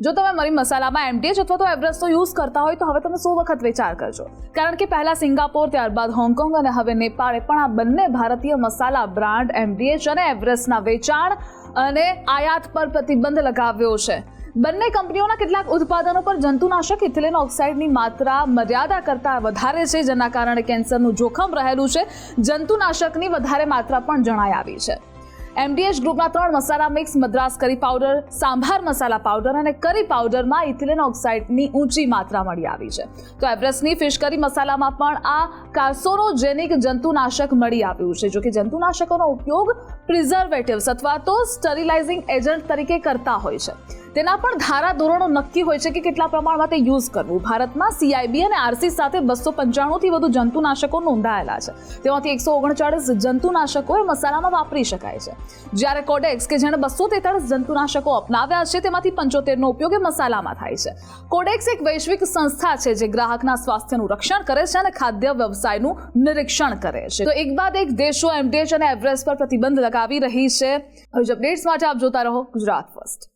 જો તમે મરી મસાલામાં એમડીએચ અથવા તો એવરેસ્ટનો યુઝ કરતા હોય તો હવે તમે સો વખત વિચાર કરજો. કારણ કે પહેલા સિંગાપોર, ત્યારબાદ હોંગકોંગ અને હવે નેપાળે પણ આ બંને ભારતીય મસાલા બ્રાન્ડ એમડીએચ અને એવરેસ્ટના વેચાણ અને આયાત પર પ્રતિબંધ લગાવ્યો છે. બંને કંપનીઓના કેટલાક ઉત્પાદનો પર જંતુનાશક, ઇથિલિન ઓક્સાઇડની માત્રા મર્યાદા કરતાં વધારે છે, જેના કારણે કેન્સરનું જોખમ રહેલું છે. જંતુનાશકની વધારે માત્રા પણ જણાઈ આવી છે. એમડીએચ ગ્રુપના ત્રણ મસાલા મિક્સ, મદ્રાસ કરી પાવડર, સાંભાર મસાલા પાવડર અને કરી પાવડરમાં ઇથિલિન ઓક્સાઇડની ઊંચી માત્રા મળી આવી છે. તો એવરેસ્ટની ફિશ કરી મસાલામાં પણ આ કાર્સોનોજેનિક જંતુનાશક મળી આવ્યું છે જો કે જંતુનાશકોનો ઉપયોગ પ્રિઝર્વેટિવ્સ અથવા તો સ્ટરીલાઇઝિંગ એજન્ટ તરીકે કરતા હોય છે. તેના પણ ધારા ધોરણો નક્કી હોય છે કે કેટલા પ્રમાણમાં તે યુઝ કરવું. ભારતમાં સીઆઈબી અને આરસી સાથે બસો પંચાણુંથી વધુ જંતુનાશકો નોંધાયેલા છે. તેમાંથી એકસો ઓગણચાળીસ જંતુનાશકો એ મસાલામાં વાપરી શકાય છે. જ્યારે કોડેક્સ કે જેણે બસો તેતાળીસ જંતુનાશકો અપનાવ્યા છે, તેમાંથી પંચોતેરનો ઉપયોગ એ મસાલામાં થાય છે. કોડેક્સ એક વૈશ્વિક સંસ્થા છે જે ગ્રાહકના સ્વાસ્થ્યનું રક્ષણ કરે છે અને ખાદ્ય વ્યવસાયનું નિરીક્ષણ કરે છે. તો એક બાદ એક દેશો એમડીએચ અને એવરેસ્ટ પર પ્રતિબંધ લગાવી રહી છે. હવે અપડેટ્સ માટે આપ જોતા રહો ગુજરાત ફર્સ્ટ.